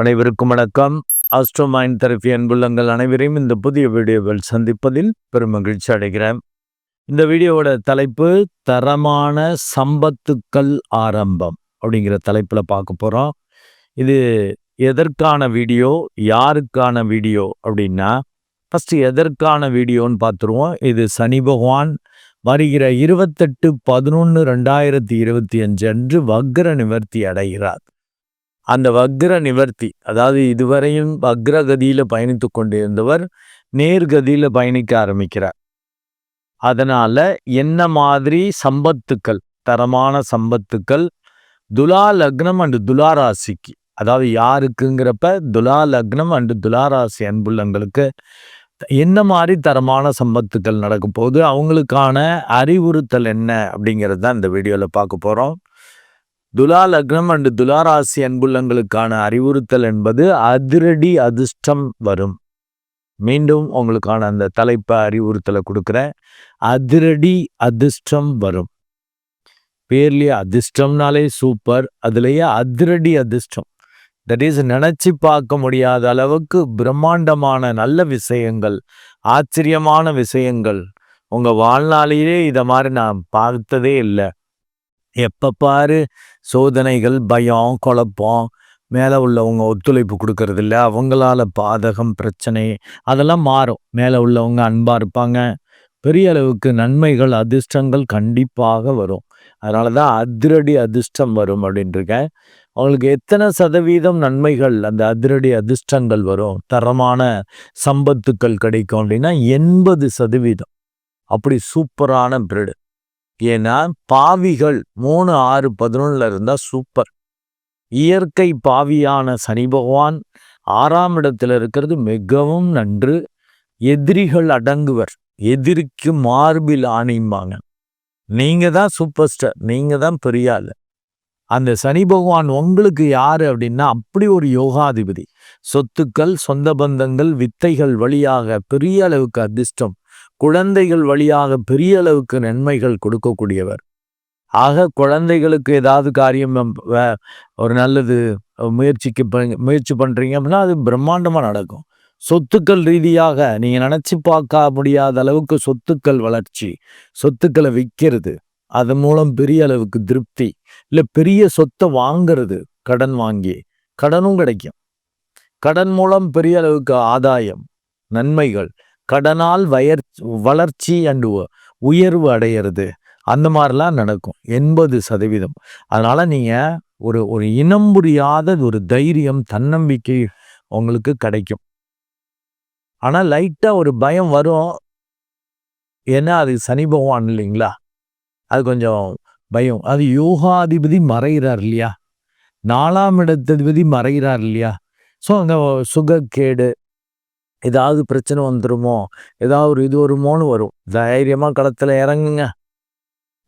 அனைவருக்கும் வணக்கம். Astro mind therapy அன்புள்ளங்கள் அனைவரையும் இந்த புதிய வீடியோவில் சந்திப்பதில் பெரும் மகிழ்ச்சி அடைகிறேன். இந்த வீடியோவோட தலைப்பு தரமான சம்பத்துக்கள் ஆரம்பம் அப்படிங்கிற தலைப்பில் பார்க்க போகிறோம் இது எதற்கான வீடியோ யாருக்கான வீடியோ அப்படின்னா ஃபஸ்ட்டு எதற்கான வீடியோன்னு பார்த்துருவோம். இது சனி பகவான் வருகிற இருபத்தெட்டு பதினொன்று ரெண்டாயிரத்தி இருபத்தி அஞ்சு அன்று வக்ர நிவர்த்தி அடைகிறார். அந்த வக்ர நிவர்த்தி அதாவது இதுவரையும் வக்ரகதியில் பயணித்து கொண்டிருந்தவர் நேர்கதியில் பயணிக்க ஆரம்பிக்கிறார். அதனால் என்ன மாதிரி சம்பத்துக்கள் தரமான சம்பத்துக்கள்? துலா லக்னம் அண்டு துலா ராசிக்கு அதாவது யாருக்குங்கிறப்ப துலா லக்னம் அண்டு துலா ராசி அன்புள்ளங்களுக்கு என்ன மாதிரி தரமான சம்பத்துக்கள் நடக்கும் போது அவங்களுக்கான அறிவுறுத்தல் என்ன? அப்படிங்கிறது தான் இந்த வீடியோவில் பார்க்க போகிறோம் துலா லக்னம் அண்டு துலாராசி அன்புள்ளங்களுக்கான அறிவுறுத்தல் என்பது அதிரடி அதிர்ஷ்டம் வரும். மீண்டும் உங்களுக்கான அந்த தலைப்பை அறிவுறுத்தலை கொடுக்குறேன். அதிரடி அதிர்ஷ்டம் வரும். பேர்லேயே அதிர்ஷ்டம்னாலே சூப்பர் அதுலேயே அதிரடி அதிர்ஷ்டம். தட் இஸ் நினச்சி பார்க்க முடியாத அளவுக்கு பிரம்மாண்டமான நல்ல விஷயங்கள் ஆச்சரியமான விஷயங்கள். உங்கள் வாழ்நாளிலே இதை மாதிரி நான் பார்த்ததே இல்லை. எப்போ பாரு? சோதனைகள் பயம் குழப்பம் மேலே உள்ளவங்க ஒத்துழைப்பு கொடுக்கறதில்ல அவங்களால பாதகம் பிரச்சனை அதெல்லாம் மாறும். மேலே உள்ளவங்க அன்பாக இருப்பாங்க. பெரிய அளவுக்கு நன்மைகள் அதிர்ஷ்டங்கள் கண்டிப்பாக வரும். அதனால தான் அதிரடி அதிர்ஷ்டம் வரும் அப்படின்ட்டுருக்கேன் அவங்களுக்கு எத்தனை சதவீதம் நன்மைகள் அந்த அதிரடி அதிர்ஷ்டங்கள் வரும்? தரமான சம்பத்துக்கள் கிடைக்கும் அப்படின்னா எண்பது சதவீதம். அப்படி சூப்பரான பிரெடு ஏன்னா பாவிகள் மூணு ஆறு பதினொன்னுல இருந்தா சூப்பர் இயற்கை பாவியான சனி பகவான் ஆறாம் இடத்துல இருக்கிறது மிகவும் நன்று. எதிரிகள் அடங்குவர். எதிரிக்கு மார்பில் ஆணிம்பாங்க நீங்க தான் சூப்பர் ஸ்டார் நீங்க தான் பெரிய அந்த சனி பகவான் உங்களுக்கு யாரு அப்படின்னா அப்படி ஒரு யோகாதிபதி. சொத்துக்கள் சொந்த பந்தங்கள் வித்தைகள் வழியாக பெரிய அளவுக்கு அதிர்ஷ்டம். குழந்தைகள் வழியாக பெரிய அளவுக்கு நன்மைகள் கொடுக்கக்கூடியவர். ஆக குழந்தைகளுக்கு ஏதாவது காரியம் ஒரு நல்லது முயற்சிக்கு முயற்சி பண்ணுறீங்க அப்படின்னா அது பிரம்மாண்டமாக நடக்கும். சொத்துக்கள் ரீதியாக நீங்கள் நினச்சி பார்க்க முடியாத அளவுக்கு சொத்துக்கள் வளர்ச்சி சொத்துக்களை விற்கிறது அது மூலம் பெரிய அளவுக்கு திருப்தி இல்லை பெரிய சொத்தை வாங்கிறது கடன் வாங்கி கடனும் கிடைக்கும். கடன் மூலம் பெரிய அளவுக்கு ஆதாயம் நன்மைகள் கடனால் வயர் வளர்ச்சி அண்டு உயர்வு அடையிறது. அந்த மாதிரிலாம் நடக்கும். எண்பது சதவீதம். அதனால் நீங்கள் ஒரு ஒரு இனம் புரியாத ஒரு தைரியம் தன்னம்பிக்கை உங்களுக்கு கிடைக்கும். ஆனால் லைட்டாக ஒரு பயம் வரும். ஏன்னா அது சனி பகவான் இல்லைங்களா? அது கொஞ்சம் பயம். அது யோகாதிபதி மறைகிறார் இல்லையா? நாலாம் இடத்ததிபதி மறைகிறார் இல்லையா? ஸோ அங்கே சுகக்கேடு ஏதாவது பிரச்சனை வந்துருமோ ஏதாவது ஒரு இது வருமோன்னு வரும். தைரியமாக களத்தில் இறங்குங்க.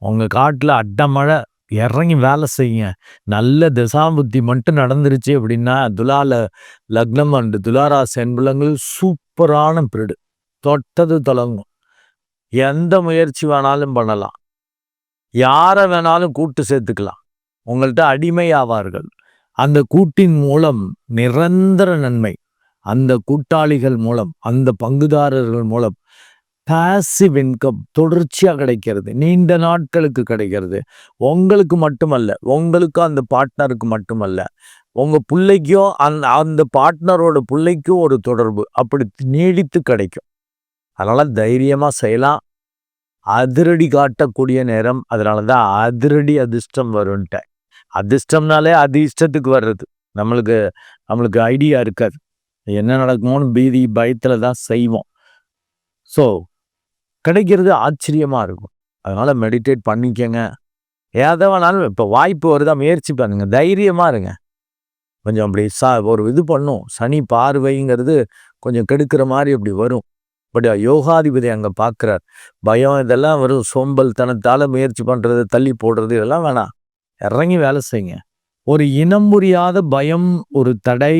உங்கள் காட்டில் அட்டமழை இறங்கி வேலை செய்யுங்க. நல்ல திசாபுத்தி மட்டும் நடந்துருச்சு அப்படின்னா துலால லக்னம் அண்டு துலாராசி என்பலங்கள் சூப்பரான பிரிடு. தொட்டது தொடங்கும் எந்த முயற்சி வேணாலும் பண்ணலாம். யாரை வேணாலும் கூட்டு சேர்த்துக்கலாம். உங்கள்கிட்ட அடிமையாவார்கள். அந்த கூட்டின் மூலம் நிரந்தர நன்மை. அந்த கூட்டாளிகள் மூலம் அந்த பங்குதாரர்கள் மூலம் பேசிவ் இன்கம் தொடர்ச்சியாக கிடைக்கிறது. நீண்ட நாட்களுக்கு கிடைக்கிறது. உங்களுக்கு மட்டுமல்ல உங்களுக்கும் அந்த பார்ட்னருக்கு மட்டுமல்ல உங்கள் பிள்ளைக்கோ அந்த அந்த பார்ட்னரோட பிள்ளைக்கும் ஒரு தொடர்பு அப்படி நீடித்து கிடைக்கும். அதனால் தைரியமாக செய்யலாம். அதிரடி காட்டக்கூடிய நேரம் அதனால தான் அதிரடி அதிர்ஷ்டம் வரும்ன்ட்டேன். அதிர்ஷ்டம்னாலே அதிர்ஷ்டத்துக்கு வர்றது. நம்மளுக்கு நம்மளுக்கு ஐடியா இருக்காது. என்ன நடக்குமோன்னு பீதி பயத்தில் தான் செய்வோம். ஸோ கிடைக்கிறது ஆச்சரியமாக இருக்கும். அதனால் மெடிடேட் பண்ணிக்கங்க. ஏதோ வேணாலும் இப்போ வாய்ப்பு வருதா முயற்சி பண்ணுங்க. தைரியமாக இருங்க. கொஞ்சம் அப்படி சா ஒரு இது பண்ணும். சனி பார்வைங்கிறது கொஞ்சம் கெடுக்கிற மாதிரி அப்படி வரும். பட் யோகாதிபதி அங்கே பார்க்குறார் பயம் இதெல்லாம் வரும் சோம்பல் தனத்தால் முயற்சி பண்ணுறது தள்ளி போடுறது இதெல்லாம் வேணாம். இறங்கி வேலை செய்யுங்க. ஒரு இனம் புரியாத பயம் ஒரு தடை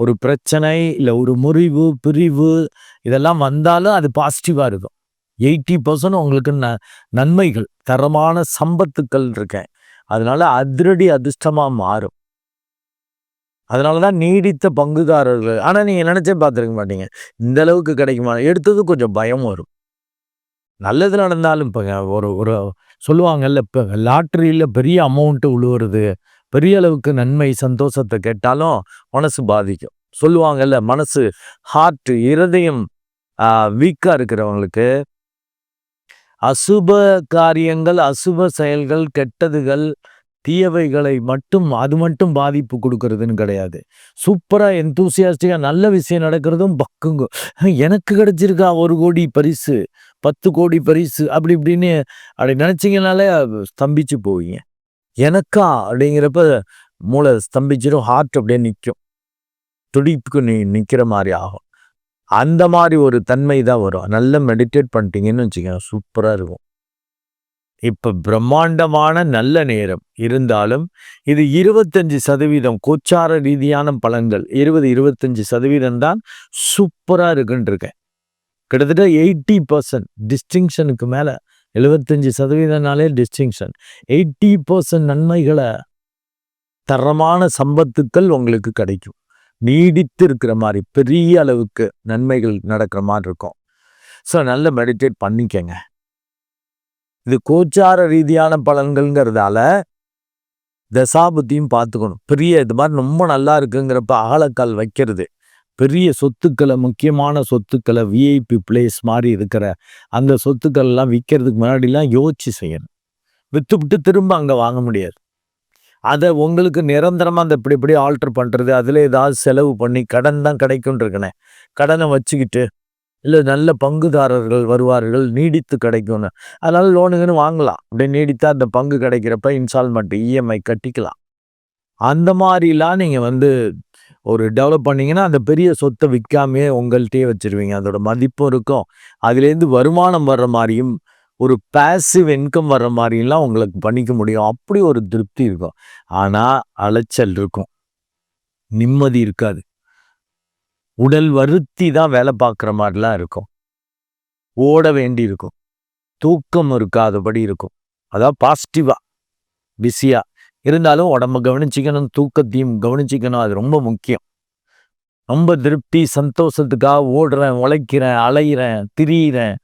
ஒரு பிரச்சனை இல்லை ஒரு முறிவு பிரிவு இதெல்லாம் வந்தாலும் அது பாசிட்டிவாக இருக்கும். எயிட்டி பர்சன்ட் உங்களுக்கு ந நன்மைகள் தரமான சம்பத்துக்கள் இருக்கேன். அதனால அதிரடி அதிர்ஷ்டமாக மாறும். அதனால தான் நீடித்த பங்குதாரர்கள் ஆனால் நீங்கள் நினச்சே பார்த்துருக்க மாட்டீங்க. இந்த அளவுக்கு கிடைக்குமா? எடுத்தது கொஞ்சம் பயம் வரும். நல்லது நடந்தாலும் இப்போ ஒரு ஒரு சொல்லுவாங்கல்ல இப்போ லாட்ரியில் பெரிய அமௌண்ட்டு உழுவுறது பெரிய அளவுக்கு நன்மை சந்தோஷத்தை கேட்டாலும் மனசு பாதிக்கும். சொல்லுவாங்கல்ல மனசு ஹார்ட் இருதயம் வீக்காக இருக்கிறவங்களுக்கு அசுப காரியங்கள் அசுப செயல்கள் கெட்டதுகள் தீயவைகளை மட்டும் அது மட்டும் பாதிப்பு கொடுக்கறதுன்னு கிடையாது. சூப்பராக எந்தூசியாஸ்டிக்காக நல்ல விஷயம் நடக்கிறதும் பக்குங்க. எனக்கு கிடைச்சிருக்கா ஒரு கோடி பரிசு பத்து கோடி பரிசு அப்படி இப்படின்னு அப்படி நினச்சிங்கனாலே ஸ்தம்பிச்சு போவீங்க. எனக்கா அப்படிங்கிறப்ப மூளை ஸ்தம்பிச்சிடும் ஹார்ட் அப்படியே நிற்கும் துடிப்புக்கு நீ நிற்கிற மாதிரி ஆகும். அந்த மாதிரி ஒரு தன்மை தான் வரும். நல்லா மெடிடேட் பண்ணிட்டீங்கன்னு வச்சுக்கோங்க சூப்பராக இருக்கும். இப்போ பிரம்மாண்டமான நல்ல நேரம். இருந்தாலும் இது இருபத்தஞ்சி சதவீதம் கோச்சார ரீதியான பலன்கள். இருபது இருபத்தஞ்சி சதவீதம் தான் சூப்பராக இருக்குன்னு இருக்கேன். கிட்டத்தட்ட எயிட்டி பர்சன்ட் டிஸ்டிங்ஷனுக்கு மேலே எழுபத்தஞ்சி சதவீதம்னாலே டிஸ்டிங்ஷன் எயிட்டி பர்சன்ட் நன்மைகளை தரமான சம்பத்துக்கள் உங்களுக்கு கிடைக்கும். நீடித்து இருக்கிற மாதிரி பெரிய அளவுக்கு நன்மைகள் நடக்கிற மாதிரி இருக்கும். ஸோ நல்ல மெடிடேட் பண்ணிக்கங்க. இது கோச்சார ரீதியான பலன்கள்ங்கிறதால தசாபுத்தியும் பார்த்துக்கணும். பெரிய இது மாதிரி ரொம்ப நல்லா இருக்குங்கிறப்ப ஆழக்கால் வைக்கிறது. பெரிய சொத்துக்களை முக்கியமான சொத்துக்களை விஐபி பிளேஸ் மாதிரி இருக்கிற அந்த சொத்துக்கள்லாம் விற்கிறதுக்கு முன்னாடிலாம் யோசிச்சு செய்யணும். விற்றுவிட்டு திரும்ப அங்கே வாங்க முடியாது. அதை உங்களுக்கு நிரந்தரமாக அந்த இப்படி இப்படி ஆல்ட்ரு பண்ணுறது அதில் ஏதாவது செலவு பண்ணி கடன் தான் கிடைக்கும்னு இருக்கனே. கடனை வச்சுக்கிட்டு இல்லை நல்ல பங்குதாரர்கள் வருவார்கள் நீடித்து கிடைக்கும்னு. அதனால் லோனுங்கன்னு வாங்கலாம். அப்படியே நீடித்தா அந்த பங்கு கிடைக்கிறப்ப இன்ஸ்டால்மெண்ட் இஎம்ஐ கட்டிக்கலாம். அந்த மாதிரிலாம் நீங்கள் வந்து ஒரு டெவலப் பண்ணிங்கன்னா அந்த பெரிய சொத்தை விற்காமையே உங்கள்கிட்டயே வச்சுருவீங்க. அதோட மதிப்பும் இருக்கும். அதுலேருந்து வருமானம் வர்ற மாதிரியும் ஒரு பேசிவ் இன்கம் வர்ற மாதிரிலாம் உங்களுக்கு பண்ணிக்க முடியும். அப்படி ஒரு திருப்தி இருக்கும். ஆனால் அலைச்சல் இருக்கும். நிம்மதி இருக்காது. உடல் வருத்தி தான் வேலை பார்க்குற மாதிரிலாம் இருக்கும். ஓட வேண்டி இருக்கும். தூக்கம் இருக்காதபடி இருக்கும். அதான் பாசிட்டிவாக பிஸியாக இருந்தாலும் உடம்ப கவனிச்சிக்கணும் தூக்கத்தையும் கவனிச்சிக்கணும் அது ரொம்ப முக்கியம். ரொம்ப திருப்தி சந்தோஷத்துக்காக ஓடுறேன் உழைக்கிறேன் அலையிறேன் திரியிறேன்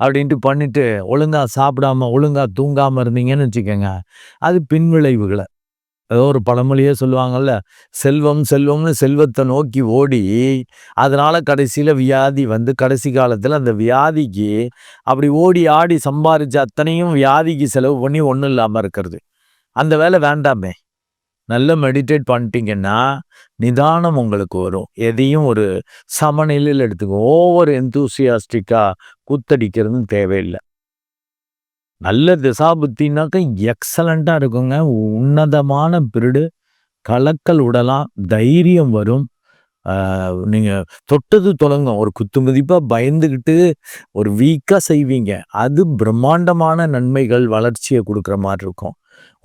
அப்படின்ட்டு பண்ணிட்டு ஒழுங்காக சாப்பிடாம ஒழுங்காக தூங்காமல் இருந்தீங்கன்னு வச்சுக்கோங்க அது பின்விளைவுகளை. ஏதோ ஒரு பழமொழியே சொல்லுவாங்கல்ல செல்வம் செல்வம்னு செல்வத்தை நோக்கி ஓடி அதனால் கடைசியில் வியாதி வந்து கடைசி காலத்தில் அந்த வியாதிக்கு அப்படி ஓடி ஆடி சம்பாரித்த அத்தனையும் வியாதிக்கு செலவு பண்ணி ஒன்றும் இல்லாமல் இருக்கிறது. அந்த வேலை வேண்டாமே. நல்ல மெடிடேட் பண்ணிட்டீங்கன்னா நிதானம் உங்களுக்கு வரும். எதையும் ஒரு சமநிலையில் எடுத்துக்கோ. ஓவர் எந்தூசியாஸ்டிக்காக குத்தடிக்கிறதும் தேவையில்லை. நல்ல திசாபுத்தினாக்க எக்ஸலண்ட்டாக இருக்குங்க. உன்னதமான பிரிடு கலக்கல் விடலாம் தைரியம் வரும். நீங்கள் தொட்டது தொடங்கும் ஒரு குத்து மதிப்பாக பயந்துக்கிட்டு ஒரு வீக்காக செய்வீங்க. அது பிரம்மாண்டமான நன்மைகள் வளர்ச்சியை கொடுக்குற மாதிரி இருக்கும்.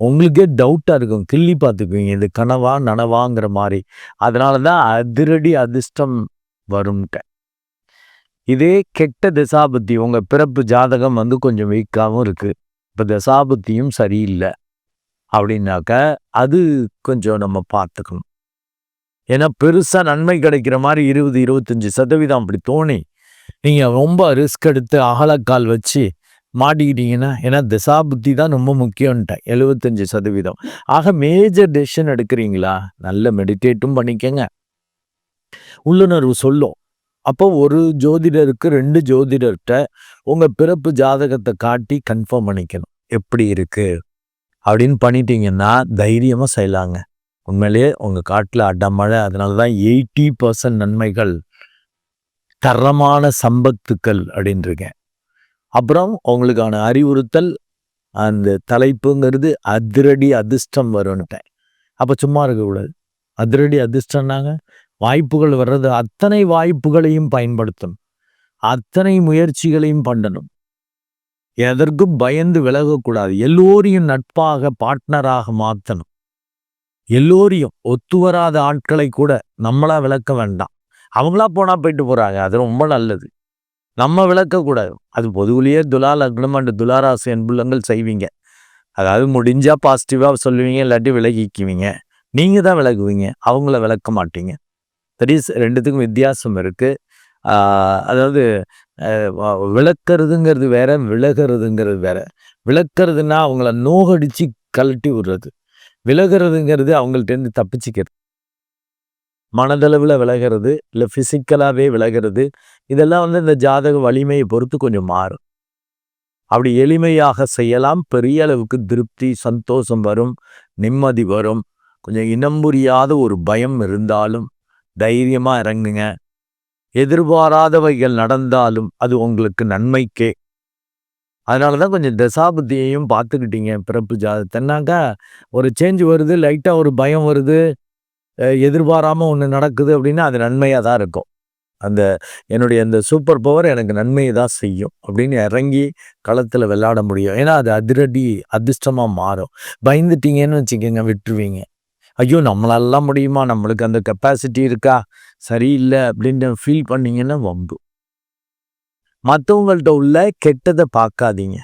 உங்களுக்கே டவுட்டாக இருக்கும். கிள்ளி பார்த்துக்குவீங்க. இது கனவா நனவாங்கிற மாதிரி. அதனால தான் அதிரடி அதிர்ஷ்டம் வரும்ட்ட. இதே கெட்ட தசாபத்தி உங்கள் பிறப்பு ஜாதகம் வந்து கொஞ்சம் வீக்காகவும் இருக்குது இப்போ தசாபத்தியும் சரியில்லை. அப்படின்னாக்க அது கொஞ்சம் நம்ம பார்த்துக்கணும். ஏன்னா பெருசாக நன்மை கிடைக்கிற மாதிரி இருபது இருபத்தஞ்சி சதவீதம் அப்படி தோணி நீங்கள் ரொம்ப ரிஸ்க் எடுத்து அகலக்கால் வச்சு மாட்டிக்கிட்டீங்கன்னா ஏன்னா திசா புத்தி தான் ரொம்ப முக்கியம்ட்டேன் எழுபத்தஞ்சு சதவீதம். ஆக மேஜர் டெசிஷன் எடுக்கிறீங்களா? நல்ல மெடிடேட்டும் பண்ணிக்கங்க. உள்ளுணர்வு சொல்லும். அப்போ ஒரு ஜோதிடருக்கு ரெண்டு ஜோதிடர்கிட்ட உங்கள் பிறப்பு ஜாதகத்தை காட்டி கன்ஃபார்ம் பண்ணிக்கணும். எப்படி இருக்குது அப்படின்னு பண்ணிட்டீங்கன்னா தைரியமாக செய்யலாங்க. உண்மையிலேயே உங்கள் காட்டில் அடமழை அதனால தான் எயிட்டி பர்சன்ட் நன்மைகள் தரமான சம்பத்துக்கள் அப்படின்ருக்கேன் அப்புறம் உங்களுக்கான அறிவுறுத்தல் அந்த தலைப்புங்கிறது அதிரடி அதிர்ஷ்டம் வரும்ன்ட்டேன் அப்போ சும்மா இருக்கக்கூடாது அதிரடி அதிர்ஷ்டம்னாங்க வாய்ப்புகள் வர்றது அத்தனை வாய்ப்புகளையும் பயன்படுத்தணும் அத்தனை முயற்சிகளையும் பண்ணணும். எதற்கும் பயந்து விலகக்கூடாது எல்லோரையும் நட்பாக பார்ட்னராக மாற்றணும் எல்லோரையும் ஒத்து வராத ஆட்களை கூட நம்மளா விளக்க வேண்டாம். அவங்களா போனா போயிட்டு போறாங்க. அது ரொம்ப நல்லது. நம்ம விளக்கக்கூடாது. அது பொதுவிலேயே துலா லக்னம் அண்டு துலாராசி அன்புள்ளங்கள் செய்வீங்க. அதாவது முடிஞ்சால் பாசிட்டிவாக சொல்லுவீங்க இல்லாட்டி விலகிக்குவீங்க. நீங்கள் தான் விலகுவீங்க அவங்கள விளக்க மாட்டீங்க. தட் ரெண்டுத்துக்கும் வித்தியாசம் இருக்குது அதாவது விளக்குறதுங்கிறது வேற விலகிறதுங்கிறது வேற. விளக்குறதுன்னா அவங்கள நோகடிச்சு கழட்டி விடுறது. விலகிறதுங்கிறது அவங்கள்ட்டேருந்து தப்பிச்சிக்கிறது. மனதளவில் விலகிறது இல்லை ஃபிசிக்கலாகவே விலகிறது இதெல்லாம் வந்து இந்த ஜாதக வலிமையை பொறுத்து கொஞ்சம் மாறும். அப்படி எளிமையாக செய்யலாம். பெரிய அளவுக்கு திருப்தி சந்தோஷம் வரும் நிம்மதி வரும். கொஞ்சம் இனம் புரியாத ஒரு பயம் இருந்தாலும் தைரியமாக இறங்குங்க. எதிர்பாராதவைகள் நடந்தாலும் அது உங்களுக்கு நன்மைக்கே. அதனால தான் கொஞ்சம் தசாபுத்தியையும் பார்த்துக்கிட்டீங்க பிறப்பு ஜாதத்தன்னாக்கா ஒரு சேஞ்ச் வருது லைட்டாக ஒரு பயம் வருது எதிர்பாராமல் ஒன்று நடக்குது அப்படின்னா அது நன்மையாக தான் இருக்கும். அந்த என்னுடைய அந்த சூப்பர் பவர் எனக்கு நன்மையை தான் செய்யும் அப்படின்னு இறங்கி களத்தில் விளையாட முடியும். ஏன்னா அது அதிரடி அதிர்ஷ்டமாக மாறும். பயந்துட்டீங்கன்னு வச்சுக்கோங்க விட்டுருவீங்க. ஐயோ நம்மளாலாம் முடியுமா? நம்மளுக்கு அந்த கெப்பாசிட்டி இருக்கா? சரியில்லை அப்படின்னு ஃபீல் பண்ணிங்கன்னா வம்பு. மற்றவங்கள்ட்ட உள்ள கெட்டதை பார்க்காதீங்க.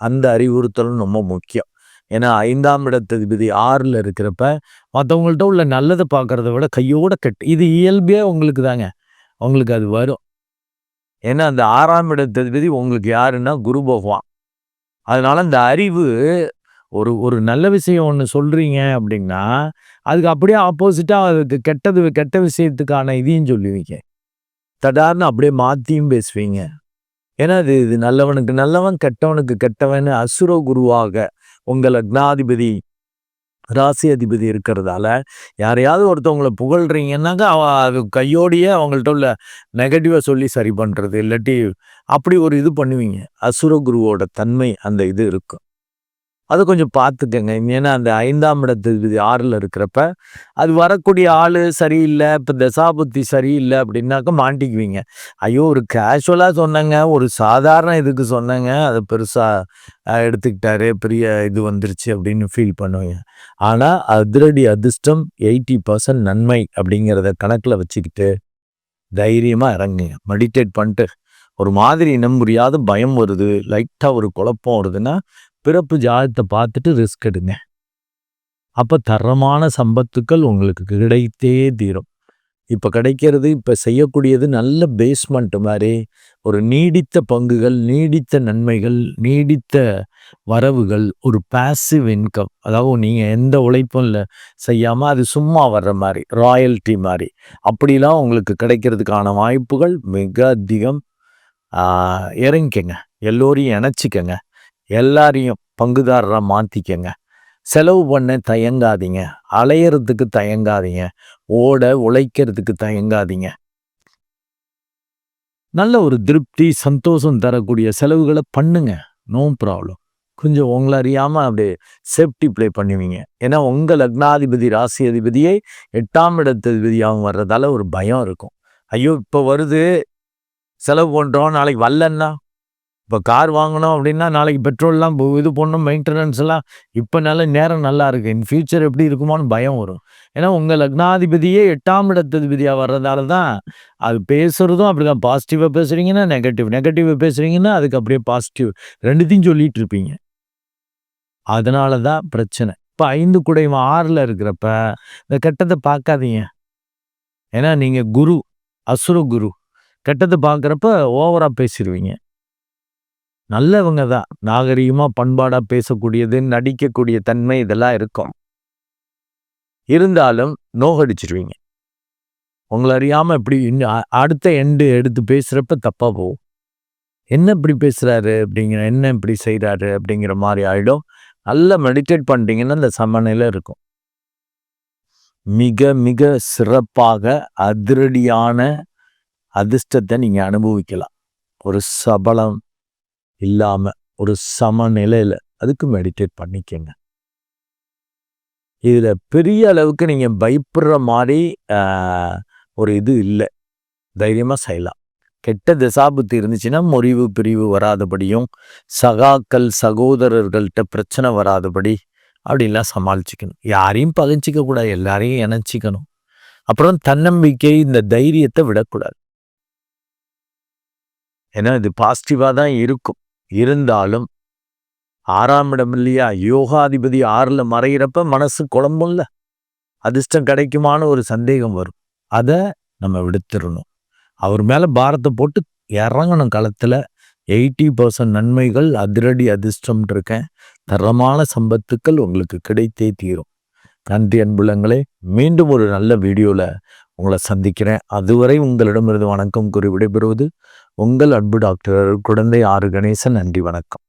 அந்த அறிவுறுத்தலும் ரொம்ப முக்கியம். ஏன்னா ஐந்தாம் இடத்ததிபதி ஆறில் இருக்கிறப்ப மற்றவங்கள்ட்ட உள்ள நல்லதை பார்க்குறத விட கையோட கெட்டு இது இயல்பே உங்களுக்கு தாங்க. உங்களுக்கு அது வரும். ஏன்னா அந்த ஆறாம் இடத்ததிபதி உங்களுக்கு யாருன்னா குரு பகவான். அதனால் அந்த அறிவு ஒரு ஒரு நல்ல விஷயம் ஒன்று சொல்கிறீங்க அப்படின்னா அதுக்கு அப்படியே ஆப்போசிட்டாக அதுக்கு கெட்டது கெட்ட விஷயத்துக்கான இதையும் சொல்லுவீங்க. தடார்னு அப்படியே மாற்றியும் பேசுவீங்க. ஏன்னா அது இது நல்லவனுக்கு நல்லவன் கெட்டவனுக்கு கெட்டவன் அசுர குருவாக உங்கள் லக்னாதிபதி ராசி அதிபதி இருக்கிறதால யாரையாவது ஒருத்தவங்களை புகழ்றீங்கன்னாக்கா அவ அது கையோடையே அவங்கள்ட்ட உள்ள நெகட்டிவாக சொல்லி சரி பண்ணுறது இல்லாட்டி அப்படி ஒரு இது பண்ணுவீங்க. அசுர குருவோட தன்மை அந்த இது இருக்கும். அதை கொஞ்சம் பார்த்துக்கங்க. ஏன்னா அந்த ஐந்தாம் இடத்து ஆறில் இருக்கிறப்ப அது வரக்கூடிய ஆள் சரியில்லை இப்போ தசாபுத்தி சரியில்லை அப்படின்னாக்க மாட்டிக்குவீங்க. ஐயோ ஒரு கேஷுவலாக சொன்னங்க ஒரு சாதாரண இதுக்கு சொன்னங்க அதை பெருசாக எடுத்துக்கிட்டாரு பெரிய இது வந்துருச்சு அப்படின்னு ஃபீல் பண்ணுவீங்க. ஆனால் அதிரடி அதிர்ஷ்டம் எயிட்டி பர்சன்ட் நன்மை அப்படிங்கிறத கணக்கில் வச்சுக்கிட்டு தைரியமாக இறங்குங்க. மெடிடேட் பண்ணிட்டு ஒரு மாதிரி இனம் புரியாத பயம் வருது லைட்டாக ஒரு குழப்பம் வருதுன்னா பிறப்பு ஜாதத்தை பார்த்துட்டு ரிஸ்க் எடுங்க. அப்போ தரமான சம்பத்துக்கள் உங்களுக்கு கிடைத்தே தீரும். இப்போ கிடைக்கிறது இப்போ செய்யக்கூடியது நல்ல பேஸ்மெண்ட் மாதிரி ஒரு நீடித்த பங்குகள் நீடித்த நன்மைகள் நீடித்த வரவுகள் ஒரு பேசிவ் இன்கம் அதாவது நீங்கள் எந்த உழைப்பும் இல்லை செய்யாமல் அது சும்மா வர்ற மாதிரி ராயல்ட்டி மாதிரி. அப்படிலாம் உங்களுக்கு கிடைக்கிறதுக்கான வாய்ப்புகள் மிக அதிகம். இறங்கிக்கங்க. எல்லோரையும் இணைச்சிக்கங்க. எல்லாரையும் பங்குதாரராக மாற்றிக்கங்க செலவு பண்ண தயங்காதீங்க. அலையிறதுக்கு தயங்காதீங்க. ஓட உழைக்கிறதுக்கு தயங்காதீங்க. நல்ல ஒரு திருப்தி சந்தோஷம் தரக்கூடிய செலவுகளை பண்ணுங்க. No problem. கொஞ்சம் உங்களை அறியாமல் அப்படியே சேஃப்டி ப்ளே பண்ணுவீங்க. ஏன்னா உங்கள் லக்னாதிபதி ராசி அதிபதியே எட்டாம் இடத்ததிபதியாகவும் வர்றதால ஒரு பயம் இருக்கும். ஐயோ இப்போ வருது. செலவு பண்ணுறோம் நாளைக்கு வரலன்னா? இப்போ கார் வாங்கினோம் அப்படின்னா நாளைக்கு பெட்ரோல்லாம் இது பண்ணணும் மெயின்டெனன்ஸ் எல்லாம் இப்போ நல்ல நேரம் நல்லா இருக்குது இன் ஃபியூச்சர் எப்படி இருக்குமோன்னு பயம் வரும். ஏன்னா உங்கள் லக்னாதிபதியே எட்டாம் இடத்ததிபதியாக வர்றதால தான் அது பேசுகிறதும் அப்படி தான் பாசிட்டிவாக பேசுகிறீங்கன்னா நெகட்டிவ் நெகட்டிவாக பேசுகிறீங்கன்னா அதுக்கு அப்படியே பாசிட்டிவ் ரெண்டுத்தையும் சொல்லிட்டு இருப்பீங்க. அதனால தான் பிரச்சனை. இப்போ ஐந்து குடையும் ஆறில் இருக்கிறப்ப இந்த கெட்டதை பார்க்காதீங்க. ஏன்னா நீங்கள் குரு அசுர குரு. கெட்டதை பார்க்குறப்ப ஓவராக பேசிடுவீங்க நல்லவங்க தான். நாகரீகமாக பண்பாடாக பேசக்கூடியது நடிக்கக்கூடிய தன்மை இதெல்லாம் இருக்கும். இருந்தாலும் நோகடிச்சிருவீங்க. உங்களை அறியாமல் இப்படி இன்னும் அடுத்த எண்டு எடுத்து பேசுகிறப்ப தப்பாக போகும். என்ன இப்படி பேசுகிறாரு அப்படிங்கிற என்ன இப்படி செய்கிறாரு அப்படிங்கிற மாதிரி ஆகிடும் நல்லா மெடிடேட் பண்ணிட்டீங்கன்னா அந்த சமநிலை இருக்கும். மிக மிக சிறப்பாக அதிரடியான அதிர்ஷ்டத்தை நீங்கள் அனுபவிக்கலாம். ஒரு சபலம் இல்லாமல் ஒரு சமநிலையில் அதுக்கு மெடிடேட் பண்ணிக்கங்க. இதில் பெரிய அளவுக்கு நீங்கள் பயப்படுற மாதிரி ஒரு இது இல்லை. தைரியமாக செய்யலாம். கெட்ட திசாபுத்தி இருந்துச்சுன்னா முறிவு பிரிவு வராதபடியும் சகாக்கள் சகோதரர்கள்ட்ட பிரச்சனை வராதபடி அப்படின்லாம் சமாளிச்சுக்கணும். யாரையும் பகிர்ச்சிக்கக்கூடாது எல்லாரையும் இணைச்சிக்கணும். அப்புறம் தன்னம்பிக்கை இந்த தைரியத்தை விடக்கூடாது. ஏன்னா இது பாசிட்டிவாக தான் இருக்கும். இருந்தாலும் ஆறாம் இடம் இல்லையா? யோகாதிபதி ஆறில் மறைகிறப்ப மனசு குழம்பும்ல. அதிர்ஷ்டம் கிடைக்குமான்னு ஒரு சந்தேகம் வரும். அதை நம்ம விடுத்துடணும் அவர் மேலே பாரத்தை போட்டு இறங்கணும் களத்தில். எயிட்டி பர்சன்ட் நன்மைகள் அதிரடி அதிர்ஷ்டம் இருக்கேன். தரமான சம்பத்துக்கள் உங்களுக்கு கிடைத்தே தீரும். நன்றி அன்புலங்களே. மீண்டும் ஒரு நல்ல வீடியோவில் உங்களை சந்திக்கிறேன். அதுவரை உங்களிடமிருந்து வணக்கம் கூறி விடைபெறுவது உங்கள் அன்பு டாக்டர் குழந்தை ஆறு கணேசன். நன்றி வணக்கம்.